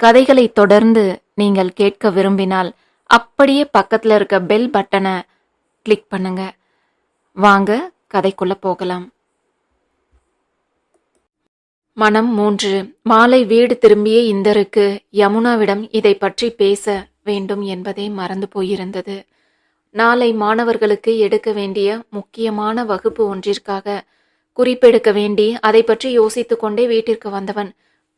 கதைகளை தொடர்ந்து நீங்கள் கேட்க விரும்பினால் அப்படியே பக்கத்தில் இருக்க பெல் பட்டனை கிளிக் பண்ணுங்க. வாங்க கதைக்குள்ள போகலாம். மனம் மூன்று. மாலை வீடு திரும்பிய இந்தருக்கு யமுனாவிடம் இதை பற்றி பேச வேண்டும் என்பதே மறந்து போயிருந்தது. நாளை மாணவர்களுக்கு எடுக்க வேண்டிய முக்கியமான வகுப்பு ஒன்றிற்காக குறிப்பெடுக்க வேண்டி அதை பற்றி யோசித்துக்கொண்டே வீட்டிற்கு வந்தவன்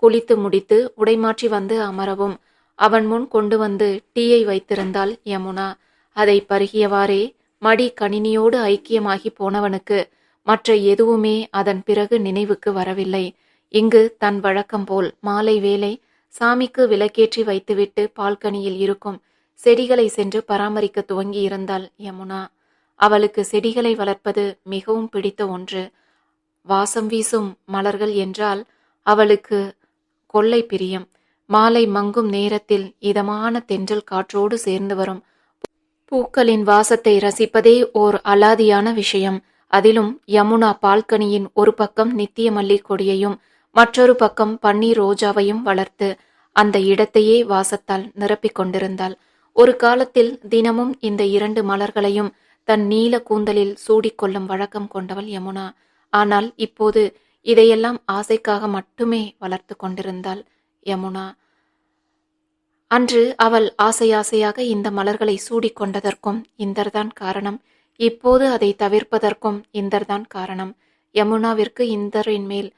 குளித்து முடித்து உடைமாற்றி வந்து அமரவும். அவன் முன் கொண்டு வந்து டீயை வைத்திருந்தாள் யமுனா. அதை பருகியவாறே மடி கணினியோடு ஐக்கியமாகி போனவனுக்கு மற்ற எதுவுமே அதன் பிறகு நினைவுக்கு வரவில்லை. இங்கு தன் வழக்கம் போல் மாலை வேளை சாமிக்கு விளக்கேற்றி வைத்துவிட்டு பால்கனியில் இருக்கும் செடிகளை சென்று பராமரிக்க துவங்கி இருந்தாள் யமுனா. அவளுக்கு செடிகளை வளர்ப்பது மிகவும் பிடித்த ஒன்று. வாசம் வீசும் மலர்கள் என்றால் அவளுக்கு கொள்ளை பிரியம். மாலை மங்கும் நேரத்தில் இதமான தென்றல் காற்றோடு சேர்ந்து வரும். பூக்களின் வாசத்தை ரசிப்பதே ஓர் அலாதியான விஷயம். அதிலும் யமுனா பால்கனியின் ஒரு பக்கம் நித்திய மல்லிக் கொடியையும் மற்றொரு பக்கம் பன்னீர் ரோஜாவையும் வளர்த்து அந்த இடத்தையே வாசத்தால் நிரப்பிக் கொண்டிருந்தாள். ஒரு காலத்தில் தினமும் இந்த இரண்டு மலர்களையும் தன் நீல கூந்தலில் சூடிக்கொள்ளும் வழக்கம் கொண்டவள் யமுனா. ஆனால் இப்போது இதையெல்லாம் ஆசைக்காக மட்டுமே வளர்த்து கொண்டிருந்தாள் யமுனா. அன்று அவள் ஆசை ஆசையாக இந்த மலர்களை சூடிக்கொண்டதற்கும் இந்தர்தான் காரணம். இப்போது அதை தவிர்ப்பதற்கும் இந்தர்தான் காரணம். யமுனாவிற்கு இந்தரின் மேல்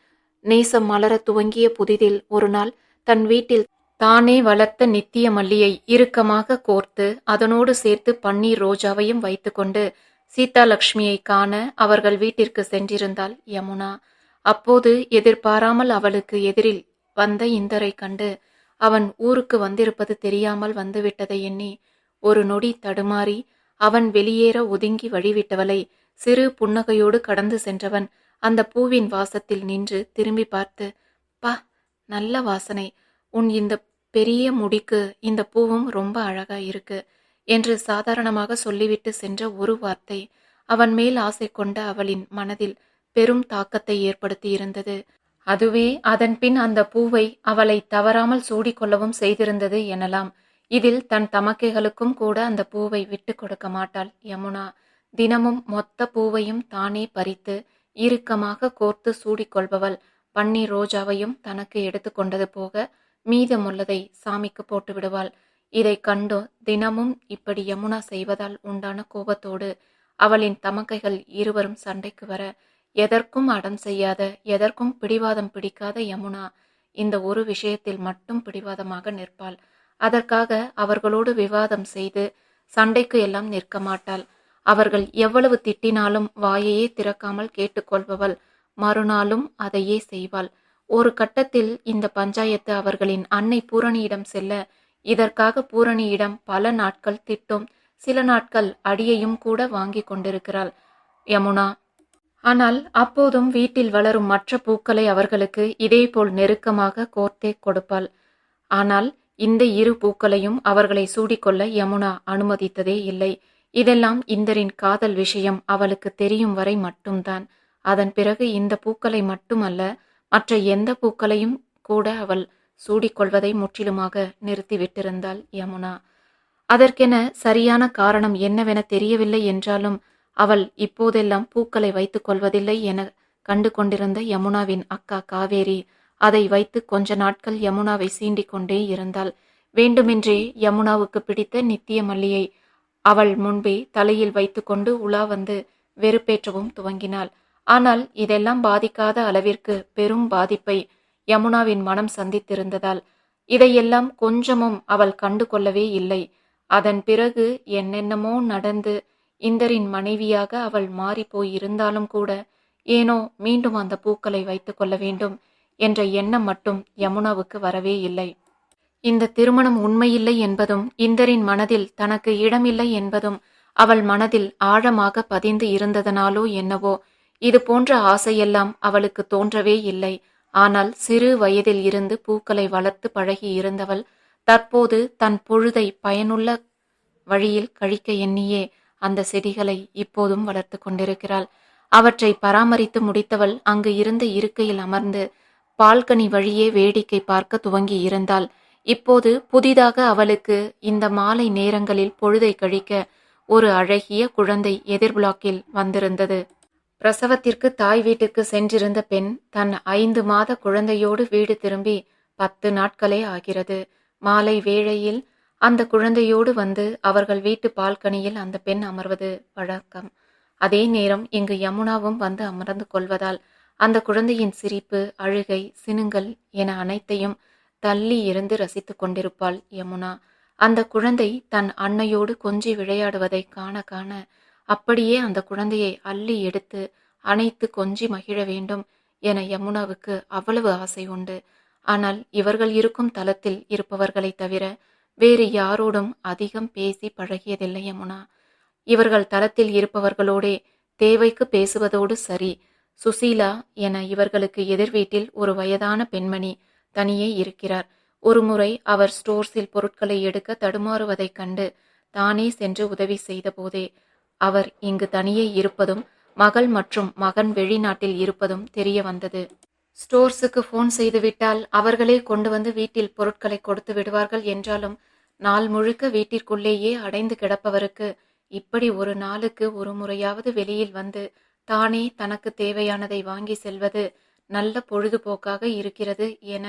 நேசம் மலர துவங்கிய புதிதில் ஒரு நாள் தன் வீட்டில் தானே வளர்த்த நித்திய மல்லியை இறுக்கமாக கோர்த்து அதனோடு சேர்த்து பன்னீர் ரோஜாவையும் வைத்துக்கொண்டு சீதாலட்சுமியை காண அவர்கள் வீட்டிற்கு சென்றிருந்தாள் யமுனா. அப்போது எதிர்பாராமல் அவளுக்கு எதிரில் வந்த இந்தரை கண்டு அவன் ஊருக்கு வந்திருப்பது தெரியாமல் வந்துவிட்டதை எண்ணி ஒரு நொடி தடுமாறி அவன் வெளியேற ஒதுங்கி வழிவிட்டவளை சிறு புன்னகையோடு கடந்து சென்றவன் அந்த பூவின் வாசத்தில் நின்று திரும்பி பார்த்து பா நல்ல வாசனை. உன் இந்த பெரிய முடிக்கு இந்த பூவும் ரொம்ப அழகா இருக்கு என்று சாதாரணமாக சொல்லிவிட்டு சென்ற ஒரு வார்த்தை அவன் மேல் ஆசை கொண்ட அவளின் மனதில் பெரும் தாக்கத்தை ஏற்படுத்தி இருந்தது அதுவே அதன் பின் அந்த பூவை அவளை தவறாமல் சூடிக்கொள்ளவும் செய்திருந்தது எனலாம். இதில் தன் தமக்கைகளுக்கும் கூட அந்த பூவை விட்டு கொடுக்க மாட்டாள் யமுனா. தினமும் மொத்த பூவையும் தானே பறித்து இறுக்கமாக கோர்த்து சூடிக்கொள்பவள் பன்னீர் ரோஜாவையும் தனக்கு எடுத்துக்கொண்டது போக மீதமுள்ளதை சாமிக்கு போட்டு விடுவாள். இதை கண்டு தினமும் இப்படி யமுனா செய்வதால் உண்டான கோபத்தோடு அவளின் தமக்கைகள் இருவரும் சண்டைக்கு வர எதற்கும் அடம் செய்யாத எதற்கும் பிடிவாதம் பிடிக்காத யமுனா இந்த ஒரு விஷயத்தில் மட்டும் பிடிவாதமாக நிற்பாள். அதற்காக அவர்களோடு விவாதம் செய்து சண்டைக்கு எல்லாம் நிற்க மாட்டாள். அவர்கள் எவ்வளவு திட்டினாலும் வாயையே திறக்காமல் கேட்டுக்கொள்பவள். மறுநாளும் அதையே செய்வாள். ஒரு கட்டத்தில் இந்த பஞ்சாயத்து அவர்களின் அன்னை பூரணியிடம் செல்ல இதற்காக பூரணியிடம் பல நாட்கள் திட்டும் சில நாட்கள் அடியையும் கூட வாங்கி கொண்டிருக்கிறாள். யமுனா ஆனால் அப்போதும் வீட்டில் வளரும் மற்ற பூக்களை அவர்களுக்கு இதேபோல் நெருக்கமாக கோர்த்தே கொடுப்பாள். ஆனால் இந்த இரு பூக்களையும் அவர்களை சூடிக்கொள்ள யமுனா அனுமதித்ததே இல்லை. இதெல்லாம் இந்தரின் காதல் விஷயம். அவளுக்கு தெரியும் வரை மட்டும்தான். அதன் பிறகு இந்த பூக்களை மட்டுமல்ல மற்ற எந்த பூக்களையும் கூட அவள் சூடிக்கொள்வதை முற்றிலுமாக நிறுத்திவிட்டிருந்தாள் யமுனா. அதற்கென சரியான காரணம் என்னவென தெரியவில்லை என்றாலும் அவள் இப்போதெல்லாம் பூக்களை வைத்துக் கொள்வதில்லை என கண்டு கொண்டிருந்த யமுனாவின் அக்கா காவேரி அதை வைத்து கொஞ்ச நாட்கள் யமுனாவை சீண்டிக் கொண்டே இருந்தாள். வேண்டுமென்றே யமுனாவுக்கு பிடித்த நித்திய மல்லியை அவள் முன்பே தலையில் வைத்துக்கொண்டு உலா வந்து வெறுப்பேற்றவும் துவங்கினாள். ஆனால் இதெல்லாம் பாதிக்காத அளவிற்கு பெரும் பாதிப்பை யமுனாவின் மனம் சந்தித்திருந்ததால் இதையெல்லாம் கொஞ்சமும் அவள் கண்டு கொள்ளவே இல்லை. அதன் பிறகு என்னென்னமோ நடந்து இந்தரின் மனைவியாக அவள் மாறிப்போய் இருந்தாலும் கூட ஏனோ மீண்டும் அந்த பூக்களை வைத்துக் கொள்ள வேண்டும் என்ற எண்ணம் மட்டும் யமுனாவுக்கு வரவே இல்லை. இந்த திருமணம் உண்மையில்லை என்பதும் இந்தரின் மனதில் தனக்கு இடமில்லை என்பதும் அவள் மனதில் ஆழமாக பதிந்து இருந்ததனாலோ என்னவோ இது போன்ற ஆசையெல்லாம் அவளுக்கு தோன்றவே இல்லை. ஆனால் சிறு வயதில் இருந்து பூக்களை வளர்த்து பழகி இருந்தவள் தற்போது தன் பொழுதை பயனுள்ள வழியில் கழிக்க எண்ணியே அந்த செடிகளை இப்போதும் வளர்த்து கொண்டிருக்கிறாள். அவற்றை பராமரித்து முடித்தவள் அங்கு இருந்த இருக்கையில் அமர்ந்து பால்கனி வழியே வேடிக்கை பார்க்க துவங்கி இருந்தாள். இப்போது புதிதாக அவளுக்கு இந்த மாலை நேரங்களில் பொழுதை கழிக்க ஒரு அழகிய குழந்தை எதிர்பிளாக்கில் வந்திருந்தது. பிரசவத்திற்கு தாய் வீட்டிற்கு சென்றிருந்த பெண் தன் ஐந்து மாத குழந்தையோடு வீடு திரும்பி பத்து நாட்களே ஆகிறது. மாலை வேளையில் அந்த குழந்தையோடு வந்து அவர்கள் வீட்டு பால்கனியில் அந்த பெண் அமர்வது வழக்கம். அதே நேரம் இங்கு யமுனாவும் வந்து அமர்ந்து கொள்வதால் அந்த குழந்தையின் சிரிப்பு அழுகை சினுங்கல் என அனைத்தையும் தள்ளி இருந்து ரசித்து கொண்டிருப்பாள் யமுனா. அந்த குழந்தை தன் அன்னையோடு கொஞ்சி விளையாடுவதை காண காண அப்படியே அந்த குழந்தையை அள்ளி எடுத்து அனைத்து கொஞ்சி மகிழ வேண்டும் என யமுனாவுக்கு அவ்வளவு ஆசை உண்டு. ஆனால் இவர்கள் இருக்கும் தளத்தில் இருப்பவர்களைத் தவிர வேறு யாரோடும் அதிகம் பேசி பழகியதில்லை யமுனா. இவர்கள் தளத்தில் இருப்பவர்களோடே தேவைக்கு பேசுவதோடு சரி. சுசீலா என இவர்களுக்கு எதிர் வீட்டில் ஒரு வயதான பெண்மணி தனியே இருக்கிறார். ஒருமுறை அவர் ஸ்டோர்ஸில் பொருட்களை எடுக்க தடுமாறுவதைக் கண்டு தானே சென்று உதவி செய்தபோதே அவர் இங்கு தனியே இருப்பதும் மகள் மற்றும் மகன் வெளிநாட்டில் இருப்பதும் தெரிய வந்தது. ஸ்டோர்ஸுக்கு ஃபோன் செய்துவிட்டால் அவர்களே கொண்டு வந்து வீட்டில் பொருட்களை கொடுத்து விடுவார்கள் என்றாலும் நாள் முழுக்க வீட்டிற்குள்ளேயே அடைந்து கிடப்பவருக்கு இப்படி ஒரு நாளுக்கு ஒரு முறையாவது வெளியில் வந்து தானே தனக்கு தேவையானதை வாங்கி செல்வது நல்ல பொழுதுபோக்காக இருக்கிறது என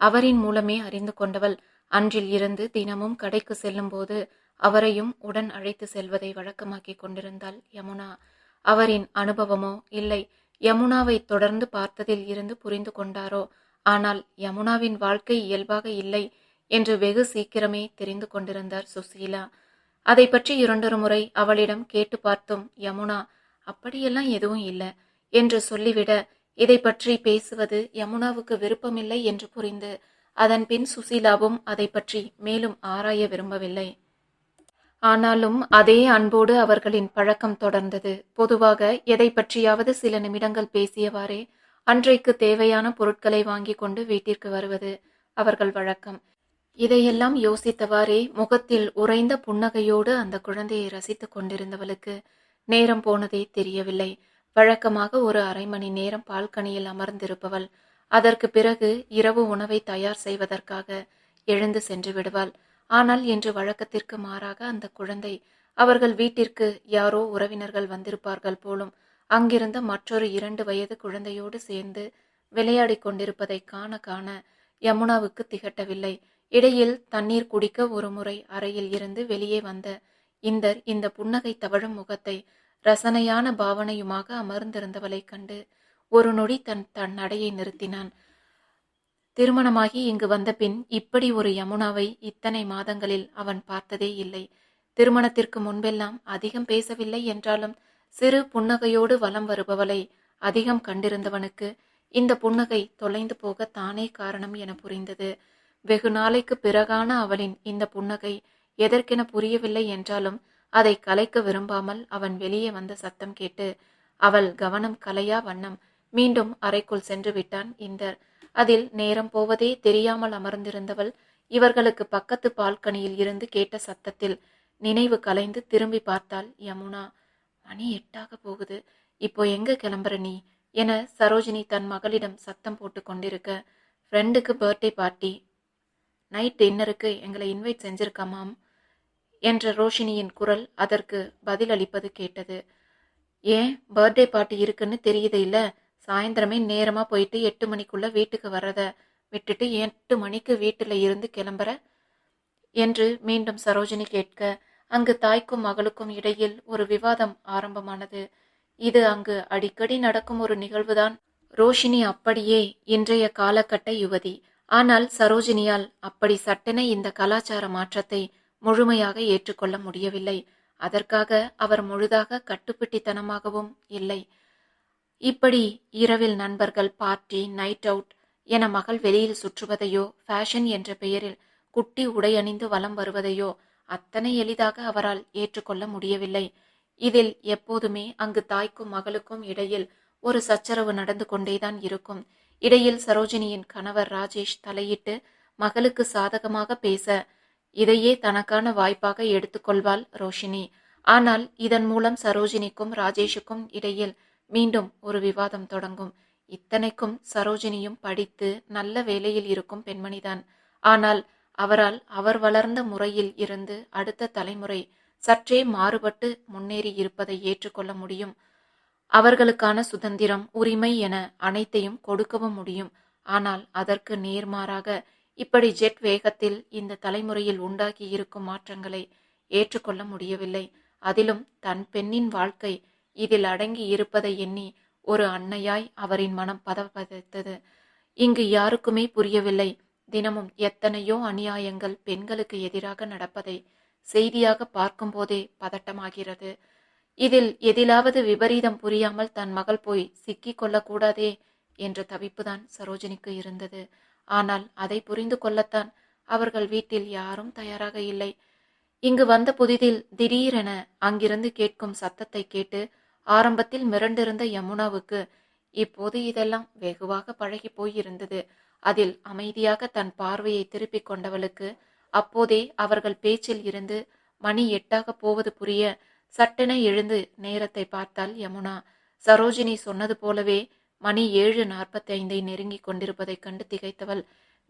அவரின் மூலமே அறிந்து கொண்டவள் அன்றில் இருந்து தினமும் கடைக்கு செல்லும்போது அவரையும் உடன் அழைத்து செல்வதை வழக்கமாக்கி கொண்டிருந்தாள் யமுனா. அவரின் அனுபவமோ இல்லை யமுனாவை தொடர்ந்து பார்த்ததில் இருந்து புரிந்து கொண்டாரோ? ஆனால் யமுனாவின் வாழ்க்கை இயல்பாக இல்லை என்று வெகு சீக்கிரமே தெரிந்து கொண்டிருந்தார் சுசீலா. அதை பற்றி இரண்டொரு முறை அவளிடம் கேட்டு பார்த்தும். யமுனா அப்படியெல்லாம் எதுவும் இல்லை என்று சொல்லிவிட இதை பற்றி பேசுவது யமுனாவுக்கு விருப்பமில்லை என்று புரிந்து அதன்பின் சுசீலாவும் அதை பற்றி மேலும் ஆராய விரும்பவில்லை. ஆனாலும் அதே அன்போடு அவர்களின் பழக்கம் தொடர்ந்தது. பொதுவாக எதை பற்றியாவது சில நிமிடங்கள் பேசியவாறே அன்றைக்கு தேவையான பொருட்களை வாங்கி கொண்டு வீட்டிற்கு வருவது அவர்கள் வழக்கம். இதையெல்லாம் யோசித்தவாறே முகத்தில் உறைந்த புன்னகையோடு அந்த குழந்தையை ரசித்துக் கொண்டிருந்தவளுக்கு நேரம் போனதே தெரியவில்லை. வழக்கமாக ஒரு அரை மணி நேரம் பால்கனியில் அமர்ந்திருப்பவள். அதற்கு பிறகு இரவு உணவை தயார் செய்வதற்காக எழுந்து சென்று விடுவாள். ஆனால் இன்று வழக்கத்திற்கு மாறாக அந்த குழந்தை அவர்கள் வீட்டிற்கு யாரோ உறவினர்கள் வந்திருப்பார்கள் போலும் அங்கிருந்த மற்றொரு இரண்டு வயது குழந்தையோடு சேர்ந்து விளையாடிக் கொண்டிருப்பதை காண காண யமுனாவுக்கு திகட்டவில்லை. இடையில் தண்ணீர் குடிக்க ஒரு முறை அறையில் இருந்து வெளியே வந்த இந்தர் இந்த புன்னகை தவழும் முகத்தை ரசனையான பாவனையுமாக அமர்ந்திருந்தவளைக் கண்டு ஒரு நொடி தன் தன் நடையை நிறுத்தினான். திருமணமாகி இங்கு வந்த பின் இப்படி ஒரு யமுனாவை இத்தனை மாதங்களில் அவன் பார்த்ததே இல்லை. திருமணத்திற்கு முன்பெல்லாம் அதிகம் பேசவில்லை என்றாலும் சிறு புன்னகையோடு வலம் வருபவளை அதிகம் கண்டிருந்தவனுக்கு இந்த புன்னகை தொலைந்து போக தானே காரணம் என புரிந்தது. வெகு நாளைக்கு பிறகான அவளின் இந்த புன்னகை எதற்கென புரியவில்லை என்றாலும் அதை கலைக்க விரும்பாமல் அவன் வெளியே வந்த சத்தம் கேட்டு அவள் கவனம் கலையா வண்ணம்? மீண்டும் அறைக்குள் சென்று விட்டான் இந்தர். அதில் நேரம் போவதே தெரியாமல் அமர்ந்திருந்தவள் இவர்களுக்கு பக்கத்து பால்கனியில் இருந்து கேட்ட சத்தத்தில் நினைவு கலைந்து திரும்பி பார்த்தாள் யமுனா. மணி எட்டாக போகுது. இப்போ எங்க கிளம்புற நீ? என சரோஜினி தன் மகளிடம் சத்தம் போட்டு கொண்டிருக்க ஃப்ரெண்டுக்கு பர்த்டே பார்ட்டி நைட் டின்னருக்கு எங்களை இன்வைட் செஞ்சிருக்காமாம் என்ற ரோஷினியின் குரல் அதற்கு பதில் அளிப்பது கேட்டது. ஏன்? பர்த்டே பார்ட்டி இருக்குன்னு தெரியுது இல்லை. சாயந்தரமே நேரமா போயிட்டு எட்டு மணிக்குள்ள வீட்டுக்கு வர்றத விட்டுட்டு எட்டு மணிக்கு வீட்டுல இருந்து கிளம்புற என்று மீண்டும் சரோஜினி கேட்க அங்கு தாய்க்கும் மகளுக்கும் இடையில் ஒரு விவாதம் ஆரம்பமானது. இது அங்கு அடிக்கடி நடக்கும் ஒரு நிகழ்வுதான். ரோஷினி அப்படியே இன்றைய காலகட்ட யுவதி. ஆனால் சரோஜினியால் அப்படி சட்டென இந்த கலாச்சார மாற்றத்தை முழுமையாக ஏற்றுக்கொள்ள முடியவில்லை. அதற்காக அவர் முழுதாக கட்டுப்பிட்டித்தனமாகவும் இல்லை. இப்படி இரவில் நண்பர்கள் பார்ட்டி நைட் அவுட் என மகள் வெளியில் சுற்றுவதையோ ஃபேஷன் என்ற பெயரில் குட்டி உடையணிந்து வலம் வருவதையோ அத்தனை எளிதாக அவரால் ஏற்றுக்கொள்ள முடியவில்லை. இதில் எப்போதுமே அங்கு தாய்க்கும் மகளுக்கும் இடையில் ஒரு சச்சரவு நடந்து கொண்டேதான் இருக்கும். இடையில் சரோஜினியின் கணவர் ராஜேஷ் தலையிட்டு மகளுக்கு சாதகமாக பேச இதையே தனக்கான வாய்ப்பாக எடுத்துக்கொள்வாள் ரோஷினி. ஆனால் இதன் மூலம் சரோஜினிக்கும் ராஜேஷுக்கும் இடையில் மீண்டும் ஒரு விவாதம் தொடங்கும். இத்தனைக்கும் சரோஜினியும் படித்து நல்ல வேலையில் இருக்கும் பெண்மணிதான். ஆனால் அவரால் அவர் வளர்ந்த முறையில் இருந்து அடுத்த தலைமுறை சற்றே மாறுபட்டு முன்னேறி இருப்பதை ஏற்றுக்கொள்ள முடியும். அவர்களுக்கான சுதந்திரம் உரிமை என அனைத்தையும் கொடுக்கவும் முடியும். ஆனால் அதற்கு நேர்மாறாக இப்படி ஜெட் வேகத்தில் இந்த தலைமுறையில் உண்டாகி இருக்கும் மாற்றங்களை ஏற்றுக்கொள்ள முடியவில்லை. அதிலும் தன் பெண்ணின் வாழ்க்கை இதில் அடங்கி இருப்பதை எண்ணி ஒரு அன்னையாய் அவரின் மனம் பதப்பதைத்தது. இங்கு யாருக்குமே புரியவில்லை. தினமும் எத்தனையோ அநியாயங்கள் பெண்களுக்கு எதிராக நடப்பதை செய்தியாக பார்க்கும்போதே பதட்டமாகிறது. இதில் எதிலாவது விபரீதம் புரியாமல் தன் மகள் போய் சிக்கிக் கொள்ளக்கூடாதே என்ற தவிப்புதான் சரோஜினிக்கு இருந்தது. ஆனால் அதை புரிந்து கொள்ளத்தான் அவர்கள் வீட்டில் யாரும் தயாராக இல்லை. இங்கு வந்த புதிதில் திடீரென அங்கிருந்து கேட்கும் சத்தத்தை கேட்டு ஆரம்பத்தில் மிரண்டிருந்த யமுனாவுக்கு இப்போது இதெல்லாம் வெகுவாக பழகி போயிருந்தது. அதில் அமைதியாக தன் பார்வையை திருப்பிக் கொண்டவளுக்கு அப்போதே அவர்கள் பேச்சில் இருந்து மணி எட்டாக போவது புரிய சட்டென எழுந்து நேரத்தை பார்த்தாள் யமுனா. சரோஜினி சொன்னது போலவே மணி ஏழு நாற்பத்தி ஐந்தை நெருங்கி கொண்டிருப்பதைக் கண்டு திகைத்தவள்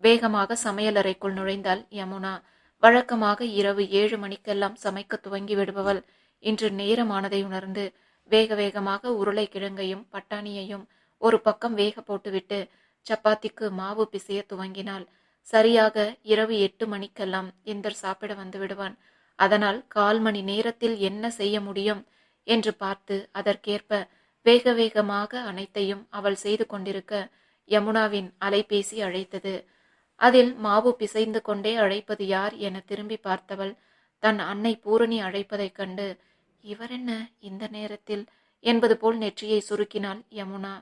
வேகமாக சமையலறைக்குள் நுழைந்தாள் யமுனா. வழக்கமாக இரவு ஏழு மணிக்கெல்லாம் சமைக்க துவங்கி விடுபவள். இன்று நேரமானதை உணர்ந்து வேக வேகமாக உருளைக்கிழங்கையும் பட்டாணியையும் ஒரு பக்கம் வேக போட்டுவிட்டு சப்பாத்திக்கு மாவு பிசைய துவங்கினாள். சரியாக இரவு எட்டு மணிக்கெல்லாம் இந்தர் சாப்பிட வந்து விடுவான். அதனால் கால் மணி நேரத்தில் என்ன செய்ய முடியும் என்று பார்த்து அதற்கேற்ப வேக வேகமாக அனைத்தையும் அவள் செய்து கொண்டிருக்க யமுனாவின் அலைபேசி அழைத்தது. அதில் மாவு பிசைந்து கொண்டே அழைப்பது யார் என திரும்பி பார்த்தவள் தன் அன்னை பூரணி அழைப்பதைக் கண்டு இவர் என்ன இந்த நேரத்தில்? என்பது போல் நெற்றியை சுருக்கினாள் யமுனா.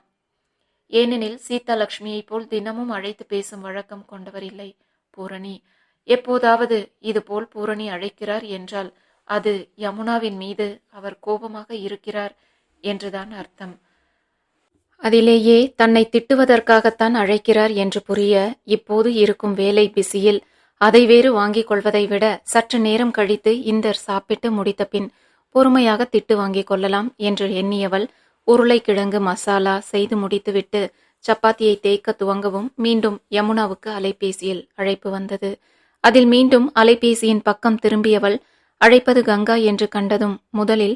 ஏனெனில் சீதா போல் தினமும் அழைத்து பேசும் வழக்கம் கொண்டவர் இல்லை. பூரணி. எப்போதாவது இதுபோல் பூரணி அழைக்கிறார் என்றால் அது யமுனாவின் மீது அவர் கோபமாக இருக்கிறார் என்றுதான் அர்த்தம். அதிலேயே தன்னை திட்டுவதற்காகத்தான் அழைக்கிறார் என்று புரிய இப்போது இருக்கும் வேலை பிசியில் அதை வேறு வாங்கிக் கொள்வதை விட சற்று நேரம் கழித்து இந்தர் சாப்பிட்டு முடித்த பின் பொறுமையாக திட்டு வாங்கிக் கொள்ளலாம் என்று எண்ணியவள் உருளைக்கிழங்கு மசாலா செய்து முடித்துவிட்டு சப்பாத்தியை தேய்க்க துவங்கவும் மீண்டும் யமுனாவுக்கு அலைபேசியில் அழைப்பு வந்தது. அதில் மீண்டும் அலைபேசியின் பக்கம் திரும்பியவள் அழைப்பது கங்கா என்று கண்டதும் முதலில்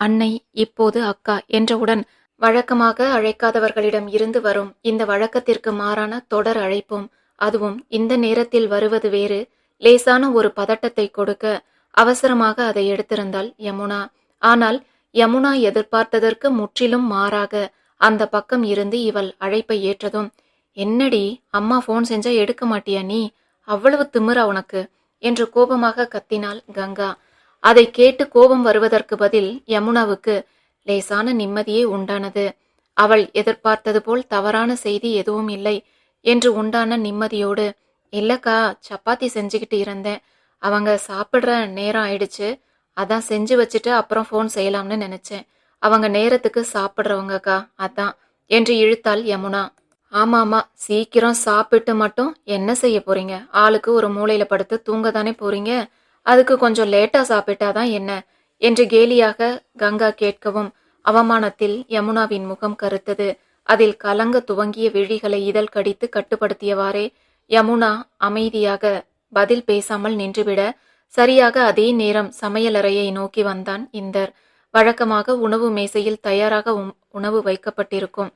அன்னை இப்போது அக்கா என்றவுடன் வழக்கமாக அழைக்காதவர்களிடம் இருந்து வரும் இந்த வழக்கத்திற்கு மாறான தொடர் அழைப்பும் அதுவும் இந்த நேரத்தில் வருவது வேறு. லேசான ஒரு பதட்டத்தை கொடுக்க அவசரமாக அதை எடுத்திருந்தாள் யமுனா. ஆனால் யமுனா எதிர்பார்த்ததற்கு முற்றிலும் மாறாக அந்த பக்கம் இருந்து இவள் அழைப்பை ஏற்றதும் என்னடி அம்மா ஃபோன் செஞ்சா எடுக்க மாட்டியா நீ? அவ்வளவு திமிரா உனக்கு? என்று கோபமாக கத்தினாள் கங்கா. அதை கேட்டு கோபம் வருவதற்கு பதில் யமுனாவுக்கு லேசான நிம்மதியே உண்டானது. அவள் எதிர்பார்த்தது போல் தவறான செய்தி எதுவும் இல்லை என்று உண்டான நிம்மதியோடு இல்லக்கா சப்பாத்தி செஞ்சுக்கிட்டு இருந்தேன். அவங்க சாப்பிட்ற நேரம் ஆயிடுச்சு. அதான் செஞ்சு வச்சுட்டு அப்புறம் ஃபோன் செய்யலாம்னு நினைச்சேன். அவங்க நேரத்துக்கு சாப்பிட்றவங்கக்கா அதான். என்று இழுத்தாள் யமுனா. ஆமா ஆமா. சீக்கிரம் சாப்பிட்டு மட்டும் என்ன செய்ய போறீங்க? ஆளுக்கு ஒரு மூளையில படுத்து தூங்க தானே போறீங்க? அதுக்கு கொஞ்சம் லேட்டா சாப்பிட்டாதான் என்ன? என்று கேலியாக கங்கா கேட்கவும் அவமானத்தில் யமுனாவின் முகம் கருத்தது. அதில் கலங்க துவங்கிய விழிகளை இதழ் கடித்து கட்டுப்படுத்தியவாறே யமுனா அமைதியாக பதில் பேசாமல் நின்றுவிட சரியாக அதே நேரம் சமையலறையை நோக்கி வந்தான் இந்தர். வழக்கமாக உணவு மேசையில் தயாராக உம்- உணவு வைக்கப்பட்டிருக்கும்.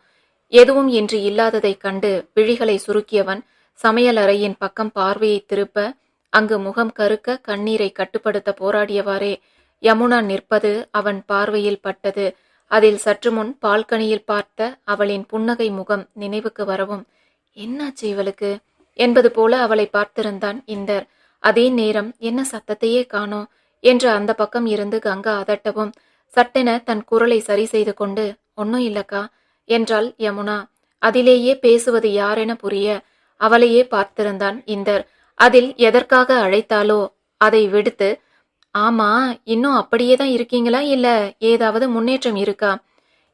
எதுவும் இன்று இல்லாததைக் கண்டு விழிகளை சுருக்கியவன் சமையலறையின் பக்கம் பார்வையை திருப்ப அங்கு முகம் கருக்க கண்ணீரை கட்டுப்படுத்த போராடியவாறே. யமுனா நிற்பது அவன் பார்வையில் பட்டது. அதில் சற்று முன் பால்கனியில் பார்த்த அவளின் புன்னகை முகம் நினைவுக்கு வரவும் என்னாச்சு இவளுக்கு? என்பது போல அவளை பார்த்திருந்தான் இந்தர். அதே நேரம் என்ன சத்தத்தையே காணோம் என்று அந்த பக்கம் இருந்து கங்கா அதட்டவும் சட்டென தன் குரலை சரி செய்து கொண்டு ஒன்னும் இல்லக்கா என்றாள் யமுனா. அதிலேயே பேசுவது யாரென புரிய அவளையே பார்த்திருந்தான் இந்தர். அதில் எதற்காக அழைத்தாலோ அதை விடுத்து ஆமா இன்னும் அப்படியே தான் இருக்கீங்களா இல்ல ஏதாவது முன்னேற்றம் இருக்கா?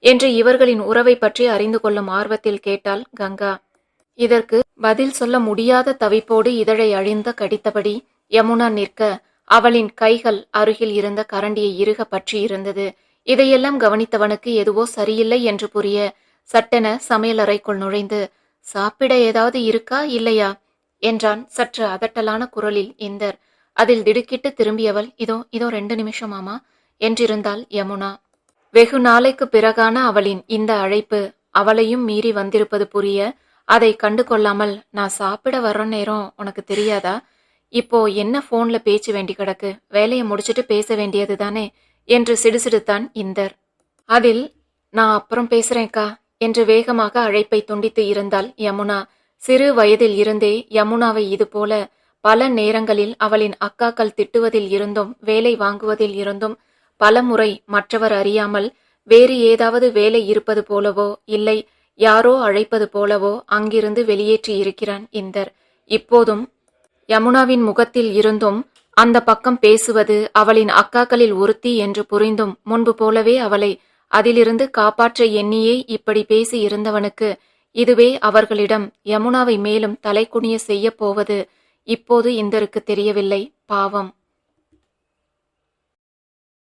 என்று இவர்களின் உறவை பற்றி அறிந்து கொள்ளும் ஆர்வத்தில் கேட்டாள் கங்கா. இதற்கு பதில் சொல்ல முடியாத தவிப்போடு இதழை அழிந்த கடித்தபடி யமுனா நிற்க அவளின் கைகள் அருகில் இருந்த கரண்டியை இறுக பற்றி இருந்தது இதையெல்லாம் கவனித்தவனுக்கு எதுவோ சரியில்லை என்று புரிய சட்டென சமையலறைக்குள் நுழைந்து சாப்பிட ஏதாவது இருக்கா இல்லையா? என்றான் சற்று அதட்டலான குரலில் இந்தர். அதில் திடுக்கிட்டு திரும்பியவள் இதோ இதோ ரெண்டு நிமிஷமாமா என்றிருந்தாள் யமுனா. வெகு நாளைக்கு பிறகான அவளின் இந்த அழைப்பு அவளையும் மீறி வந்திருப்பது புரிய அதை கண்டு கொள்ளாமல் நான் சாப்பிட வர்ற நேரம் உனக்கு தெரியாதா? இப்போ என்ன போன்ல பேச்சு வேண்டி கிடக்கு? வேலையை முடிச்சிட்டு பேச வேண்டியது தானே? என்று சிடுசிடுத்தான் இந்தர். அதில் நான் அப்புறம் பேசுறேன்க்கா என்று வேகமாக அழைப்பை துண்டித்து இருந்தாள் யமுனா. சிறு வயதில் இருந்தே யமுனாவை இதுபோல பல நேரங்களில் அவளின் அக்காக்கள் திட்டுவதில் இருந்தும் வேலை வாங்குவதில் இருந்தும் பலமுறை மற்றவர் அறியாமல் வேறு ஏதாவது வேலை இருப்பது போலவோ இல்லை யாரோ அழைப்பது போலவோ அங்கிருந்து வெளியேற்றி இருக்கிறான் இந்தர். இப்போதும் யமுனாவின் முகத்தில் இருந்தும் அந்த பக்கம் பேசுவது அவளின் அக்காக்களில் ஒருத்தி என்று புரிந்தும் முன்பு போலவே அவளை அதிலிருந்து காப்பாற்ற எண்ணியே இப்படி பேசி இருந்தவனுக்கு இதுவே அவர்களிடம் யமுனாவை மேலும் தலைக்குனிய செய்யப் போவது இப்போது இந்தருக்கு தெரியவில்லை. பாவம்.